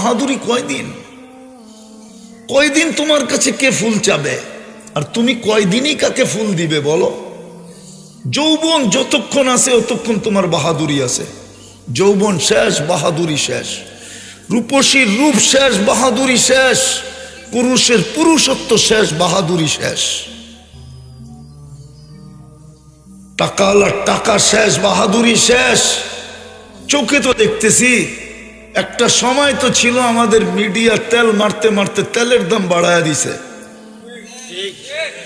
বাহাদুরি কয়দিন? কয়দিন তোমার কাছে কে ফুল চাবে? আর তুমি কয়দিনই কাকে ফুল দিবে বলো? যৌবন যতক্ষণ আছে ততক্ষণ তোমার বাহাদুরি আছে। যৌবন শেষ, বাহাদুরি শেষ। রূপসীর রূপ শেষ, বাহাদুরি শেষ। পুরুষের পুরুষত্ব শেষ, বাহাদুরি শেষ। টাকাওয়ালার টাকা শেষ, বাহাদুরি শেষ। চোখে তো দেখতেছি একটা সময় তো ছিল আমাদের মিডিয়া তেল মারতে মারতে তেলের দাম বাড়ায় দিছে।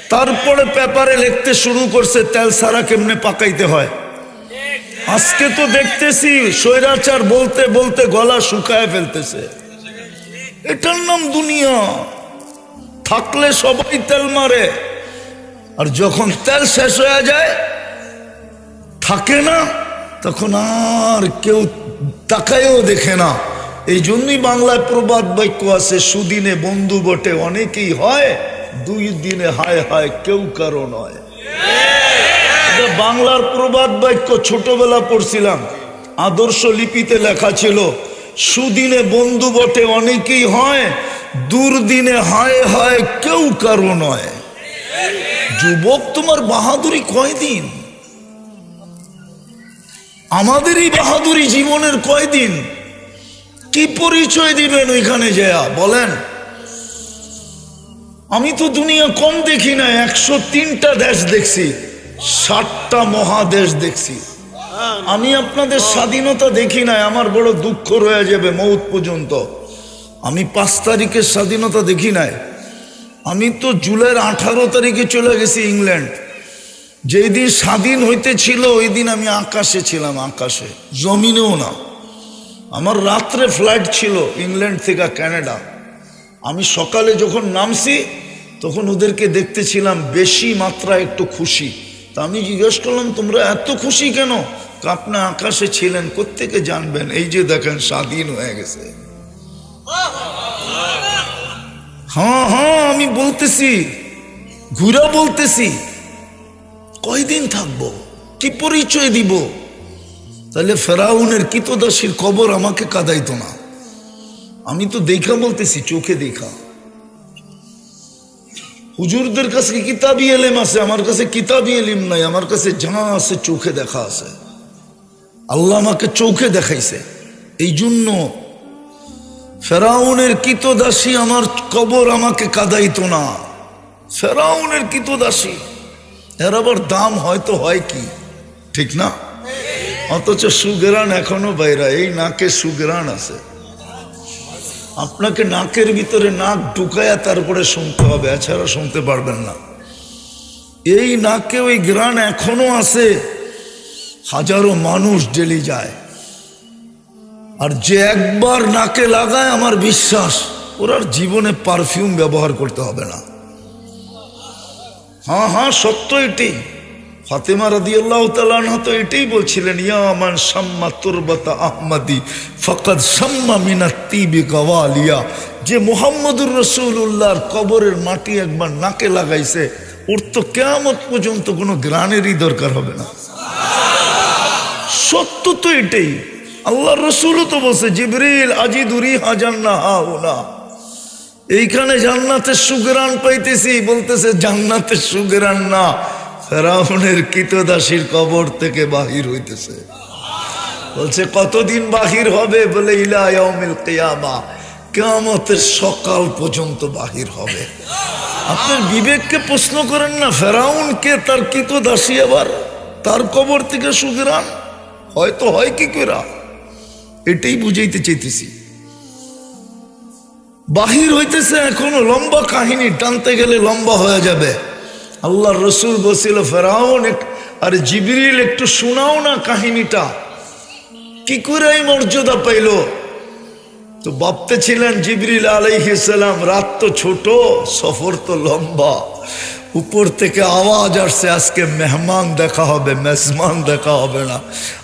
তারপরে পেপারে লিখতে শুরু করছে, তেল সারা কেমনে পাকাইতে হয়? আজকে তো দেখতেছি স্বৈরাচার বলতে বলতে গলা শুকায় ফেলতেছে। এটার নাম দুনিয়া। থাকলে সবাই তেল মারে। আর যখন তেল শেষ হয়ে যায়, থাকে না, তখন আর কেউ তাকায়ও দেখে না। এই জন্যই বাংলায় প্রবাদ বাক্য আছে, সুদিনে বন্ধু বটে, অনেকেই হয়, দুই দিনে হায় হায় কেউ কারও নয়। বাংলার প্রবাদ বাক্য, ছোটবেলা পড়ছিলাম। আদর্শ লিপিতে লেখা ছিল, সুদিনে বন্ধু বটে, অনেকেই হয়, দুর্দিনে হায় হায় কেউ কারও নয়। যুবক, তোমার বাহাদুরি কয়দিন? আমাদের এই বাহাদুরি জীবনের কয়দিন? কি পরিচয় দিবেন ওইখানে যেয়া? বলেন। আমি তো দুনিয়া কম দেখি না, একশো তিনটা দেশ দেখছি, ষাটটা মহাদেশ দেখছি। আমি আপনাদের স্বাধীনতা দেখি নাই, আমার বড় দুঃখ রয়ে যাবে মৌত পর্যন্ত। আমি পাঁচ তারিখের স্বাধীনতা দেখি নাই। আমি তো জুলাইয়ের আঠারো তারিখে চলে গেছি ইংল্যান্ড। যেই দিন স্বাধীন হইতে ছিল ওই দিন আমি আকাশে ছিলাম, আকাশে। জমিনেও না। আমার রাত্রে ফ্লাইট ছিল ইংল্যান্ড থেকে কানাডা। আমি সকালে যখন নামছি, তখন ওদেরকে দেখতেছিলাম বেশি মাত্রা একটু খুশি। তা আমি জিজ্ঞেস করলাম, তোমরা এত খুশি কেন? আপনি আকাশে ছিলেন, কোত্থেকে জানবেন? এই যে দেখেন, স্বাধীন হয়ে গেছে। হ্যাঁ হ্যাঁ আমি বলতেছি, ঘুরা বলতেছি। কয়দিন থাকব? কি পরিচয় দিব? তাহলে ফেরাউনের কিতদাসীর কবর আমাকে কাদাইতো না। আমি তো দেখা বলতেছি, চোখে দেখা। হুজুরদের কাছে কিতাবি এলেম আছে, আমার কাছে কিতাবি এলিম নাই, আমার কাছে যা আছে, চোখে দেখা আছে। আল্লাহ আমাকে চোখে দেখাইছে। এই জন্য ফেরাউনের কিতদাসী আমার কবর আমাকে কাদাইতো না। ফেরাউনের কিতদাসী এর আবার দাম হয়তো হয় কি? ঠিক না? অথচ সুগেরান এখনও বাইরা, এই নাকে সুগেরান আছে। আপনাকে নাকের ভিতরে নাক ঢুকায়া তারপরে শুনতে হবে, এছাড়া শুনতে পারবেন না। এই নাকে ওই গ্রান এখনও আছে। হাজারো মানুষ ডেলি যায়। আর যে একবার নাকে লাগায়, আমার বিশ্বাস, ওর জীবনে পারফিউম ব্যবহার করতে হবে না। হ্যাঁ হ্যাঁ সত্য এটি। ফাতেমা রাদি আল্লাহ তালানহ তো এটাই বলছিলেন ইয়ামান সাম্মা তুরবতা আহমদি ফকত সাম্মা মিনা তিবি কওয়ালিয়া যে মোহাম্মদুর রসুল্লাহর কবরের মাটি একবার নাকে লাগাইছে, ওর তো কেমন পর্যন্ত কোনো গ্রানেরই দরকার হবে না। সত্য তো এটাই। আল্লাহ রসুলও তো বলছে, জিবরিল আজিদুরি হাজান্না হা ওনা এইখানে জান্নাতের সুগরান পাইতেছি, বলতেছে, জান্নাতের সুগরান না, ফেরাউনের কিতদাসীর কবর থেকে বাহির হইতেছে। বলছে, কতদিন বাহির হবে? বলে ইলায়মিল কেয়ামা, কেয়ামতের সকাল পর্যন্ত বাহির হবে। আপনার বিবেককে প্রশ্ন করেন না, ফেরাউনকে তার কিতদাসী আবার তার কবর থেকে সুগরান? হয়তো হয় কি করে এটাই বুঝাইতে চাইতেছি। বাহির হইতেছে এখনও, লম্বা কাহিনী, টানতে গেলে লম্বা হয়ে যাবে। আল্লাহ রসুল বসিল ফেরাউন আর জিবরিল, একটু শোনাও না কাহিনীটা। কি করে এই মর্যাদা পাইল? তো ভাবতে ছিলেন জিবরিল আলাইহিসাল্লাম রাত তো ছোট, সফর তো লম্বা। উপর থেকে আওয়াজ আসছে, আজকে মেহমান দেখা হবে, মেজমান দেখা হবে না।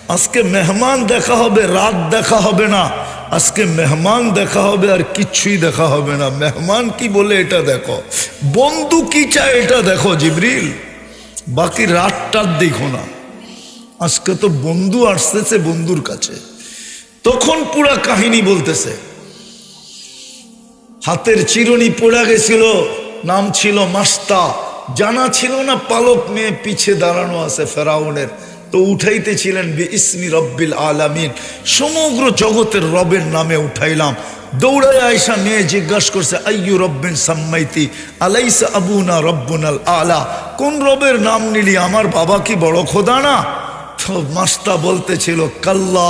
আজকে মেহমান দেখা হবে, রাত দেখা হবে না। আজকে মেহমান দেখা হবে আর কিচ্ছুই দেখা হবে না। মেহমান কি বলে এটা দেখো। বন্ধু কি চায় এটা দেখো, জিবরিল। বাকি রাতটার দেখো না। আজকে তো বন্ধু আসতেছে বন্ধুর কাছে। তখন পুরা কাহিনী বলতেছে। হাতের চিরুনি পড়া গেছিল, নাম ছিল মাস্তা। জানা ছিল না পালক মেয়ে পিছে দাঁড়ানো আছে ফেরাউনের। তো উঠাইতেছিলেন বি ইসমি রব্বিল আলামিন। সমগ্র জগতের রবের নামে উঠাইলাম। দৌড়ায় আয়সা মেয়ে জিজ্ঞাসা করছে, আইয়ু রব্বিন সাম্মাইতি? আলাইসা আবুনা রব্বুনাল আলা? কোন রবের নাম নিলি? আমার বাবা কি বড় খোদা না? তো মাস্তা বলতেছিল, কাল্লা,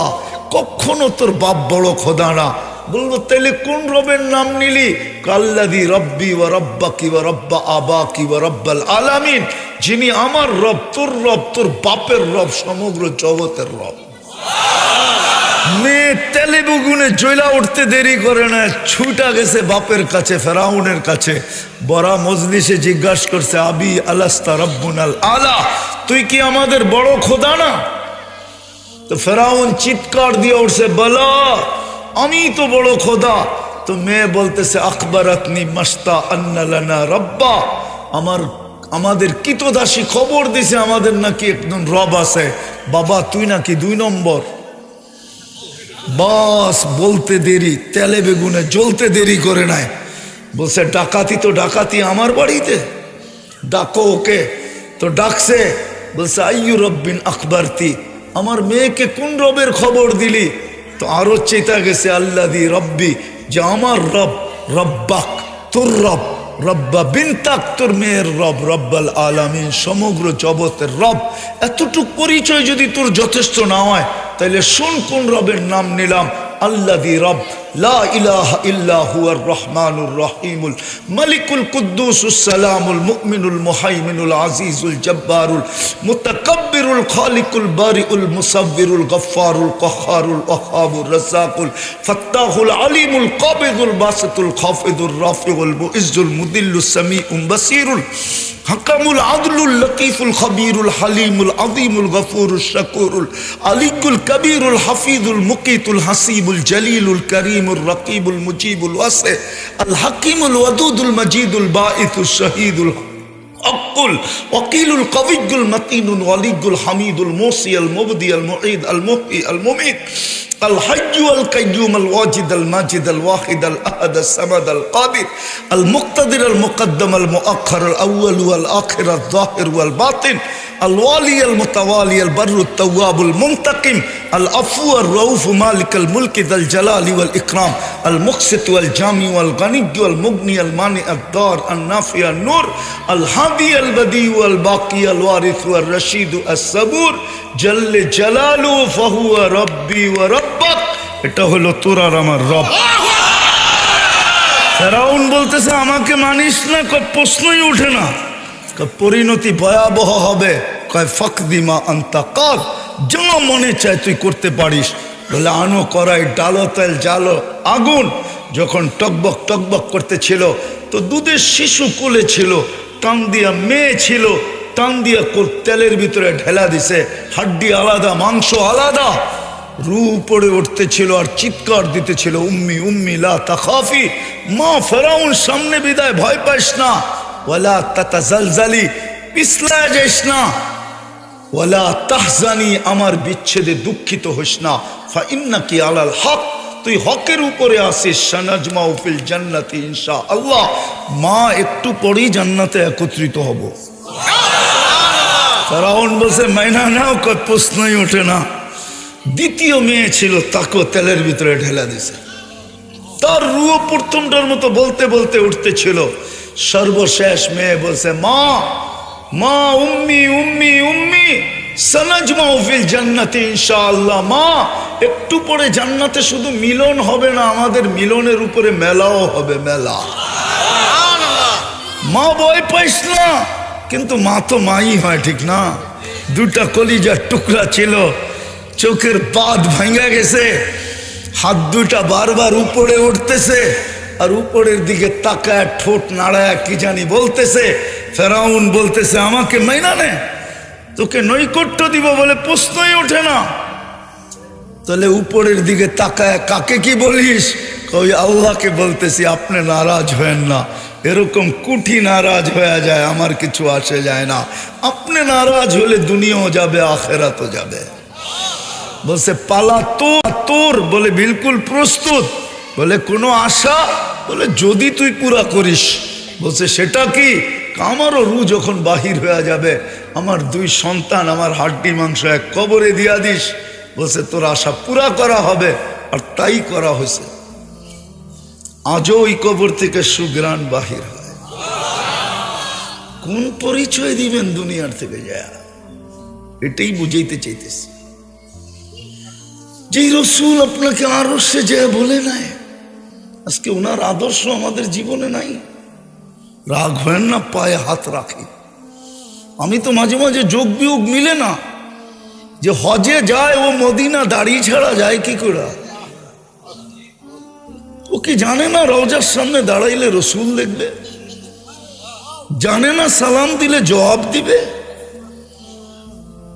কখনো তোর বাপ বড় খোদা না। বলব তাহলে কোন রবের নাম নিলি? কাল্লাদি রব্বি ও রব্বা কি রব্বা আবা কি রব্বাল আলামিন। যিনি আমার রব, তোর রব, তোর বাপের রব, সমগ্র জগতের রব। মেয়ে তেলে বুগুনে উঠতে দেরি করে না, ছুটা গেছে বাপের কাছে, ফেরাউনের কাছে। বড়া মজলিসে জিজ্ঞাসা করছে, আবি আলাস্তা রব্বুনাল আলা, তুই কি আমাদের বড় খোদা না? তো ফেরাউন চিৎকার দিয়ে উঠছে, বলা আমি তো বড় খোদা। তো মেয়ে বলতেছে আকবর আতনি মাস্তা আন্নালানা রব্বা। আমার, আমাদের কিতদাসী খবর দিছে, আমাদের নাকি একজন রব আছে। বাবা, তুই নাকি দুই নম্বর। বাস, বলতে দেরি, তেলে বেগুনে জ্বলতে দেরি করে নাই। বলছে, ডাকাতি তো ডাকাতি আমার বাড়িতে। ডাকো ওকে। তো ডাকছে, বলছে, আইয়ু রব্বিন আকবরতি। আমার মেয়েকে কোন রবের খবর দিলি? তো আরও চেতা গেছে আল্লা দি রব্বি, যে আমার রব, রব্বাক, তোর রব, রব্বা বিনতাক, তোর মেয়ের রব, রব্বাল আলামিন, সমগ্র জগতের রব। এতটুক পরিচয় যদি তোর যথেষ্ট না হয় তাহলে শোন কোন রবের নাম নিলাম আল্লা দি রব। লা মালিকুল কুদ্দুসুস সালামুল মুমিনুল মুহাইমিনুল আজিজুল জব্বারুল মুতাকাব্বিরুল খালিকুল বারিউল মুসাব্বিরুল গফফারুল কহ্হারুল ওয়াহাবুর রাজ্জাকুল ফাত্তাহুল আলিমুল কাবিদুল বাসিতুল খাফিদুর রাফিউল মুইজ্জুল মুদিল্লুস সামিউম বাসিরুল হাকামুল আদলুল লতিফুল খবীরুল হালিমুল আযীমুল গফুরুল শাকুরুল আলিকুল কবীরুল হাফিজুল মুকিতুল হাসিবুল জলিলুল আলিমুর রকিবুল মুজিবুল ওয়াসে, আল হাকিমুল ওয়াদুদুল মজিদুল বাঈসুল শহীদুল অকুল অকিলুল কবিগুল মতিনুল অলিগুল হামিদুল মোসি আল মুবদি আল মুঈদ আল মুহি আল মুমিত, আল হাইয়ু আল কাইয়ুম আল ওয়াজিদ আল মাজিদ আল ওয়াহিদ আল আহাদ আল সামাদ আল কাদির আল মুক্তাদির আল মুকদ্দম আল মুআক্ষর আল আউয়াল ওয়াল আখির আল যাহির ওয়াল বাতিন। الوالي المتوالي البر التواب المنتقم العفو الرؤوف مالك الملك ذا الجلال والإكرام المقسط والجامع والغني والمغني المانع الدار النافع النور الهادي البديع والباقي الوارث والرشيد الصبور جل جلاله فهو ربي وربك এটা হলো তোর আর আমার রব ফেরাউন বলতেছে আমাকে মানিস না কয় প্রশ্নই উঠে না কয় পরিণতি ভয়াবহ হবে। কয় ফকদিমা আন্তা কাক যা মনে চায় তুই করতে পারিস। বলে, আনো করাই ডালো তেল জালো আগুন। যখন টকবক টকবক করতেছিল, তো দুধের শিশু কোলে ছিল, টান দিয়া মেয়ে ছিল, টান দিয়া তেলের ভিতরে ঢেলা দিছে, হাড্ডি আলাদা, মাংস আলাদা। রু উপরে উঠতেছিল আর চিৎকার দিতেছিল, উম্মি উম্মি, লা তাখাফি, মা ফেরাউন, সামনে বিদায়, ভয় পাইস না। ওয়ালা তাতা জালজালি পিছলা যাইস না। ওয়ালা তাহজানি, আমার বিচ্ছেদে দুঃখিত হোস না। ফা ইন্নাকি আলাল হক, তুই হকের উপরে আসিস সানাজমা উফিল জান্নাতি ইনশা আল্লাহ মা একটু পরেই জান্নাতে একত্রিত হব। ফেরাউন বলছে, মাইনা নাও, কত প্রশ্নই ওঠে না। দ্বিতীয় মেয়ে ছিল তাকেও তেলের ভিতরে ঢেলা দিছে। তার রুয়ো প্রথমটার মতো বলতে বলতে উঠতেছিল সর্বশেষ মেয়ে বলছে, মা মা, উম্মি উম্মি উম্মি সনজমা ফিল জান্নাতে ইনশাআল্লাহ, মা, একটু পরে জান্নাতে শুধু মিলন হবে না, আমাদের মিলনের উপরে মেলাও হবে মেলা। মা, ভয় পাইস না, কিন্তু মা তো মাই হয়, ঠিক না? দুটা কলিজার টুকরা ছিল, চোখের বাদ ভাঙা গেছে, হাত দুটা বারবার উপরে উঠতেছে আর উপরের দিকে তাকায়, ঠোঁট নাড়ায়, কি জানি বলতেছে। ফেরাউন বলতেছে, আমাকে মাইনা নে। তোকে নৈকট্য দিব বলে প্রশ্নই ওঠে না। তাহলে উপরের দিকে তাকায়, কাকে কি বলিস? ওই আল্লাহকে বলতেছি, আপনি নারাজ হয়েন না। এরকম কুঠি নারাজ হয়ে যায়, আমার কিছু আসে যায় না। আপনি নারাজ হলে দুনিয়াও যাবে, আখেরাতও যাবে। বলছে, পালা তো তোর বলে বিলকুল প্রস্তুত। বলে, কোনো আশা? বলে, যদি তুই পুরা করিস। বলছে, সেটা কি? আমারও রু যখন বাহির হয়ে যাবে, আমার দুই সন্তান, আমার হাড্ডি মাংস এক কবরে দিয়া দিস। বলছে, তোর আশা পুরা করা হবে। আর তাই করা হয়েছে। আজও ওই কবর থেকে সুগ্রাণ বাহির হয়। কোন পরিচয় দিবেন দুনিয়ার থেকে যায়? এটাই বুঝাইতে চাইতেছি। যেই রসুল আপনাকে আরও সে যে বলে নাই আজকে ওনার আদর্শ আমাদের জীবনে নাই। রাগ হয় না, পায়ে হাত রাখি। আমি তো মাঝে মাঝে যোগ বিয়োগ মিলে না। যে হজে যায়, ও মদিনা দাড়ি ছাড়া যায় কি করে? ও কি জানে না রওজার সামনে দাঁড়াইলে রসুল দেখবে? জানে না সালাম দিলে জবাব দিবে?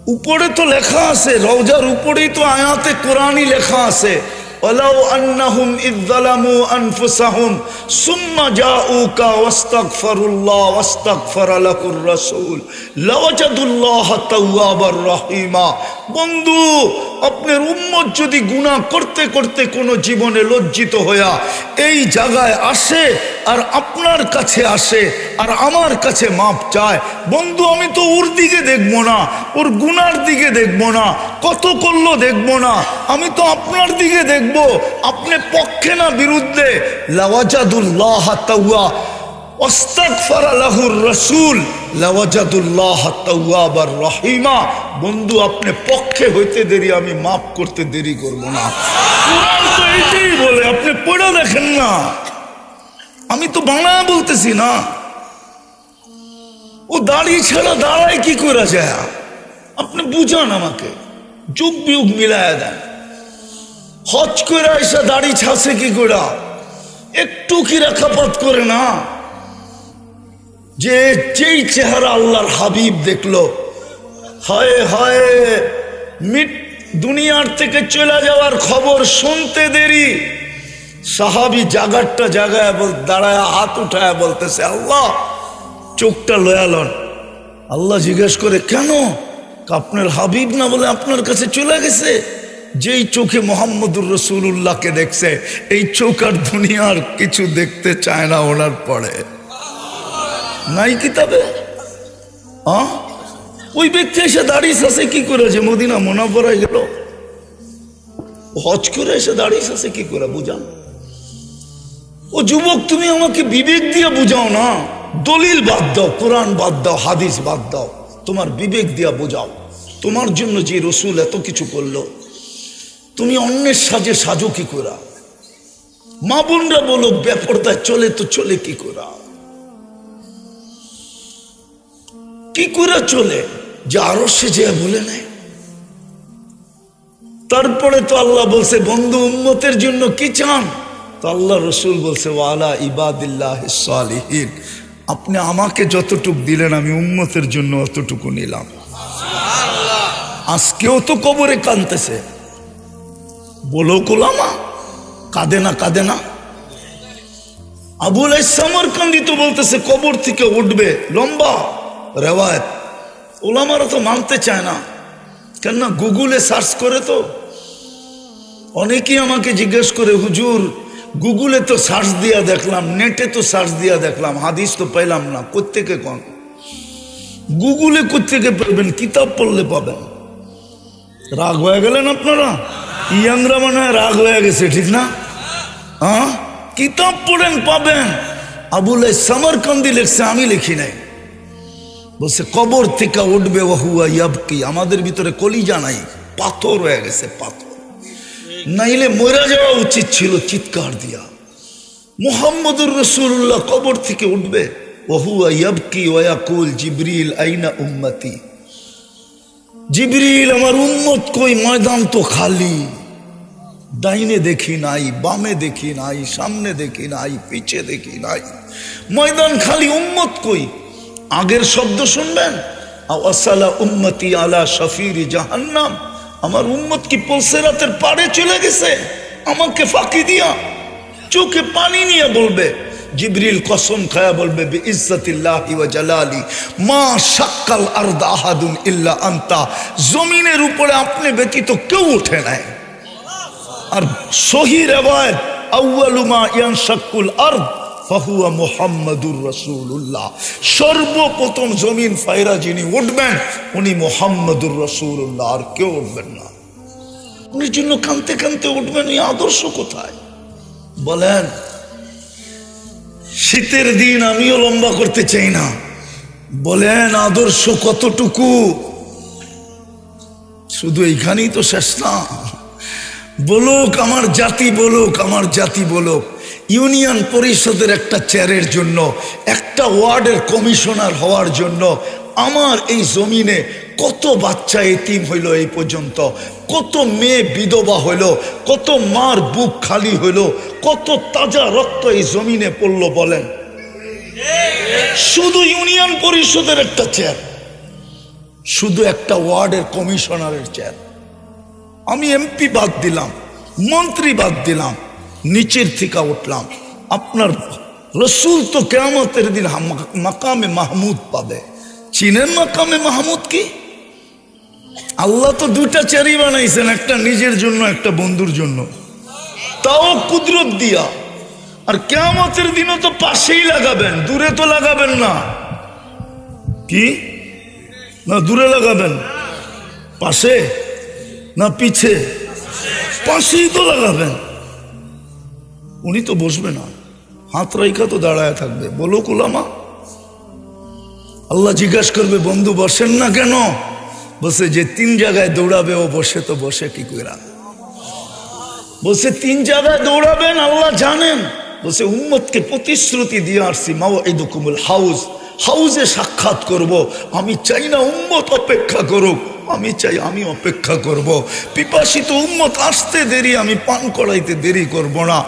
উপরে তো লেখা আছে, রওজার উপরেই তো আয়াতে কোরআনই লেখা আছে। ولو أنهم إذ ظلموا أنفسهم ثم جاءوك واستغفروا الله واستغفر له الرسول لوجدوا الله توابا رحيما বন্ধু আপনার উম্মত যদি গুনাহ করতে করতে কোনো জীবনে লজ্জিত হইয়া এই জায়গায় আসে আর আপনার কাছে আসে, আর আমার কাছে মাপ চায়। বন্ধু, আমি তো ওর দিকে দেখব না, ওর গুনার দিকে দেখব না, কত করল দেখব না, আমি তো আপনার দিকে দেখব, আপনি পক্ষে না বিরুদ্ধে। লাওয়াজাদুল্লাহ রহিমা। বন্ধু, আপনি পক্ষে হইতে দেরি, আমি মাফ করতে দেরি করব না। তো এটাই বলে, আপনি পড়ে দেখেন না। আমি তো বাংলা বলতেছি না। ও দাড়ি ছাড়া দাঁড়ায় কি করে যায়? আপনি বুঝান আমাকে। যুগ বিয়োগ মিলায় দেন। হজ করে এসে দাড়ি ছাসে কি করে একটু কি রেখাপাত করে না? যে যেই চেহারা আল্লাহর হাবিব দেখল, হায় হায়, মিট দুনিয়ার থেকে চলে যাওয়ার খবর শুনতে দেরি। সাহাবি জাগারটা জাগায় বল, দাঁড়ায় হাত উঠায় বলতেছে, আল্লাহ, চোখটা লয়ালন আল্লাহ জিজ্ঞেস করে, কেন? আপনার হাবিব না বলে আপনার কাছে চলে গেছে? যেই চোখে মোহাম্মদুর রসুল্লাহকে দেখছে, এই চোখ আর দুনিয়ার কিছু দেখতে চায় না ওনার পরে। নাই কিতাবে? ওই ব্যক্তি এসে দাঁড়িয়ে আছে, কি করেছে মদিনা মোনাফরায় গেল? হজ করে এসে দাঁড়িয়ে আছে, কি করে বুঝান? ও যুবক, তুমি আমাকে বিবেক দিয়ে বুঝাও না। দলিল বাদ দাও, কোরআন বাদ দাও, হাদিস বাদ দাও। তোমার বিবেক দিয়া বোঝাও। তোমার জন্য যে রসুল এত কিছু করল, তুমি অন্যের সাজে সাজো কি করা মা বোনরা বলো ব্যাপারটায় চলে তো চলে কি করা কি করে চলে? যে আরও সে যে বলে নেয় তারপরে তো আল্লাহ বলছে, বন্ধু, উম্মতের জন্য কি চান? তো আল্লাহ রসুল বলছে ওয়ালা ইবাদিল্লাহ সালিহীন। আপনি আমাকে যতটুক দিলেন আমি উম্মতের জন্য অতটুকু নিলাম। আজকেও তো কবরে কানতেছে বলো কোলামা কাঁদে না কাঁদে না। আবুল ইসলামর কান্দি তো বলতেছে কবর থেকে উঠবে। লম্বা রেওয়ায়ত। ওলামারা তো মানতে চায় না। কেননা গুগলে সার্চ করে তো। অনেকেই আমাকে জিজ্ঞেস করে হুজুর গুগলে তো সার্চ দিয়া দেখলাম নেটে তো সার্চ দিয়া দেখলাম, হাদিস তো পাইলাম না, কোত্থেকে কন? গুগলে কোত্থেকে পাবেন কিতাব পড়লে পাবেন। রাগ হয়ে গেলেন আপনারা? ইয়াংরা মনে হয় রাগ হয়ে গেছে, ঠিক না? হ্যাঁ? কিতাব পড়েন, পাবেন। আবুল সামরকান্দি লিখছে, আমি লিখি নাই। বলছে, কবর থেকে উঠবে ওহুয়া ইয়াবকি। আমাদের ভিতরে কলিজা নাই, পাথর হয়ে গেছে, পাথর। নাইলে মরে যাওয়া উচিত ছিল চিৎকার দিয়া। মোহাম্মদুর রসুল্লাহ কবর থেকে উঠবে। ওহুয়া ইয়াবকি ওয়াকুল জিবরিল আইনা উম্মতি। জিবরিল, আমার উম্মত কই? ময়দান তো খালি। ডাইনে দেখি নাই, বামে দেখি নাই, সামনে দেখি নাই, পিছে দেখি নাই। ময়দান খালি উম্মত কই? আগের শব্দ শুনবেন? আসালা উম্মতি আলা শফির জাহান্নাম। আমার উম্মত কি পলসেরাতের পাড়ে চলে গেছে? আমাকে ফাঁকি দিয়া চোখে পানি নিয়ে বলবে, জিবরিল কসম খায়া বলবে বি ইজ্জতিল্লাহি ওয়া জালালি, মা শাক্কাল আরদ আহাদুন ইল্লা আনতা, জমিনের উপরে আপনি ব্যতীত কেউ ওঠে নাই। আর সহি রেওয়ায়ত আউয়ালুমা ইয়ান শাকুল আর ফাহুয়া মোহাম্মদুর রসুল্লাহ সর্বপ্রথম জমিন ফায়রা যিনি উঠবেন, উনি মোহাম্মদুর রসুল্লাহ আর কেউ উঠবেন না। উনির জন্য কানতে কানতে উঠবেন, এই আদর্শ কোথায়? বলেন, শীতের দিন আমিও লম্বা করতে চাই না। বলেন, আদর্শ কতটুকু? শুধু এইখানেই তো শেষ না। বলুক, আমার জাতি বলুক, আমার জাতি বলুক। ইউনিয়ন পরিষদের একটা চেয়ারের জন্য, একটা ওয়ার্ডের কমিশনার হওয়ার জন্য আমার এই জমিনে কত বাচ্চা এতিম হইল এই পর্যন্ত, কত মেয়ে বিধবা হইল, কত মার বুক খালি হইল, কত তাজা রক্ত এই জমিনে পড়ল বলেন। শুধু ইউনিয়ন পরিষদের একটা চেয়ার, শুধু একটা ওয়ার্ডের কমিশনারের চেয়ার। আমি এমপি বাদ দিলাম, মন্ত্রী বাদ দিলাম নিচের থেকে উঠলাম। আপনার রসুল তো কেয়ামতের দিন মাকামে মাহমুদ পাবে। চীনের মাকামে মাহমুদ কি? আল্লাহ তো দুটা চেয়ারই বানাইছেন, একটা নিজের জন্য, একটা বন্ধুর জন্য। তাও কুদরত দিয়া। আর কেয়ামতের দিনও তো পাশেই লাগাবেন, দূরে তো লাগাবেন না। কি? না, দূরে লাগাবেন। পাশে না পিছে? পাশেই তো লাগাবেন। উনি তো বসবে না। হাত রাইখা তো দাঁড়ায় থাকবে। বলো কুলামা, আল্লাহ জিজ্ঞাসা করবে, বন্ধু বসেন না কেন? বসে যে তিন জায়গায় দৌড়াবে, ও বসে তো বসে কি করে বসে তিন জায়গায় দৌড়াবেন, আল্লাহ জানেন। বসে উম্মতকে প্রতিশ্রুতি দিয়ে আসছি মাও এই দুকুমুল হাউস হাউসে সাক্ষাৎ করব। আমি চাই না উম্মত অপেক্ষা করুক। আমি চাই আমি অপেক্ষা করব। পিপাসিত উম্মত আসতে দেরি, আমি পান করাইতে দেরি করব না।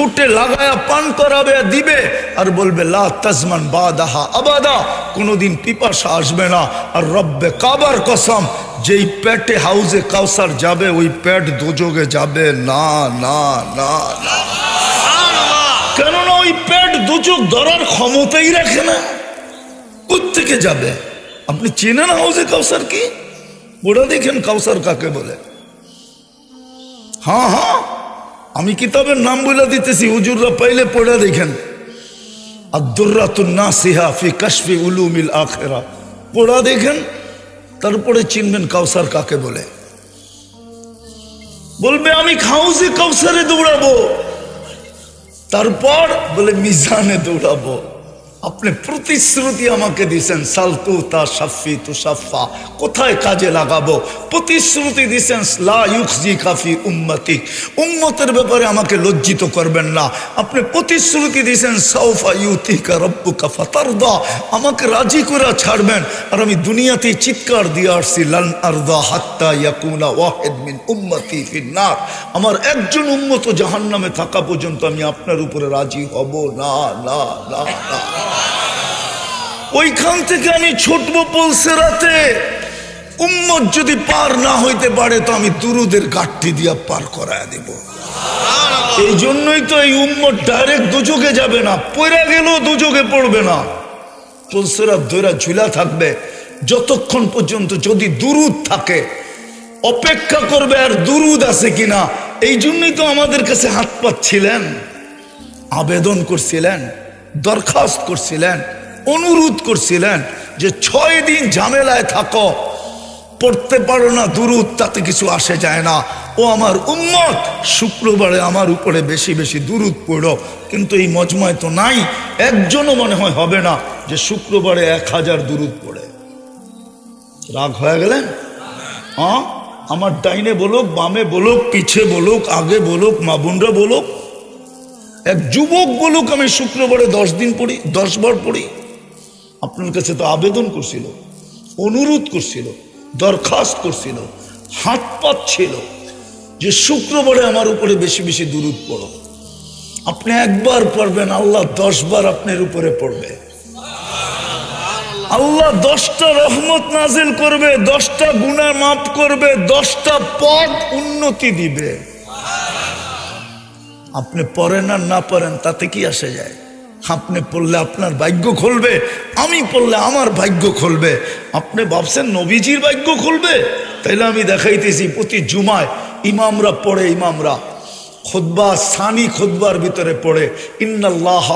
ঠোঁটে লাগায়া পান করাবে আর দিবে আর বলবে লা তাজমান বাদাহা আবাদা কোনোদিন পিপাসা আসবে না আর রব্বে কাবার কসম যেই পেটে হাউসে কাউসার যাবে ওই পেট দোজগে যাবে না না না না কেননা ওই পেট দুচোখ ধরার ক্ষমতাই রাখে না কোথেকে যাবে আপনি চেনেন হাউসে কাউসার কি ওরা দেখেন কাউসার কাকে বলে হ্যাঁ হ্যাঁ আমি কিতাবের নাম বলে দিতেছি, হুজুররা পাইলে পড়ে দেখেন। কাশফি আখেরা। পড়া দেখেন, তারপরে চিনবেন কাউসার কাকে বলে। বলবে, আমি খাউসে কাউসারে দৌড়াবো। তারপর বলে, মিজানে দৌড়াবো। আপনি প্রতিশ্রুতি আমাকে দিছেন, সালতু তা সাফি তু সাফা। কোথায় কাজে লাগাবো? প্রতিশ্রুতি দিছেন, লা ইউখজি কাফি উম্মতি উম্মতের ব্যাপারে আমাকে লজ্জিত করবেন না। আপনি প্রতিশ্রুতি দিছেন সৌফা ইউতিকা রব্বুকা ফাতারদা। আমাকে রাজি করে ছাড়বেন। আর আমি দুনিয়াতে চিৎকার দিয়ে আসছি, লান আরদা হাত্তা ইয়াকুনা ওয়াহিদ মিন উম্মতি ফিন্নার। আমার একজন উম্মত জাহান্নামে থাকা পর্যন্ত আমি আপনার উপরে রাজি হব। না না না না। ওইখান থেকে আমি ছুটবো পলসে রাতে। উম্মত যদি পার না হইতে পারে, তো আমি দুরুদের গাঠটি দিয়া পার করায় দেব। এই জন্যই তো এই উম্মত ডাইরেক্ট দুযোগে যাবে না পড়ে গেলেও দুযোগে পড়বে না। পলসেরা দৈরা ঝুলা থাকবে, যতক্ষণ পর্যন্ত যদি দুরুদ থাকে। অপেক্ষা করবে আর দুরুদ আছে কিনা, এই জন্যই তো আমাদের কাছে হাত পাচ্ছিলেন আবেদন করছিলেন, দরখাস্ত করছিলেন। অনুরোধ করছিলেন যে ছয় দিন ঝামেলায় থাকো, পড়তে পারো না, দুরুদ, তাতে কিছু আসে যায় না। ও আমার উম্মত, শুক্রবারে আমার উপরে বেশি বেশি দুরুদ পড়ো। কিন্তু এই মজমায় তো নাই, একজনও মনে হয় হবে না যে শুক্রবারে এক হাজার দুরুদ পড়ে। রাগ হয়ে গেলেন? হ্যাঁ আমার ডাইনে বলুক, বামে বলুক, পিছে বলুক, আগে বলুক, মা বোনরা বলুক। এক যুবক বলুক, আমি শুক্রবারে দশ দিন পড়ি, দশ বার পড়ি। আপনার কাছে তো আবেদন করছিল, অনুরোধ করছিল, দরখাস্ত করছিল, হাত পাত ছিল যে শুক্রবারে আমার উপরে বেশি বেশি দূরত পড়ো। আপনি একবার পড়বেন, আল্লাহ দশ বার আপনার উপরে পড়বে। আল্লাহ দশটা রহমত নাজিল করবে, দশটা গুণা মাফ করবে, দশটা পদ উন্নতি দিবে। আপনি পড়েন আর না পড়েন, তাতে কি আসে যায়? আপনি পড়লে আপনার ভাগ্য খুলবে, আমি পড়লে আমার ভাগ্য খুলবে। আপনি ভাবছেন নবীজির ভাগ্য খুলবে? তাইলে আমি দেখাইতেছি, প্রতি জুমায় ইমামরা পড়ে ইমামরা। খুদ্া সানি খুদ্বার ভিতরে পড়ে, ইন্নাল্লাহ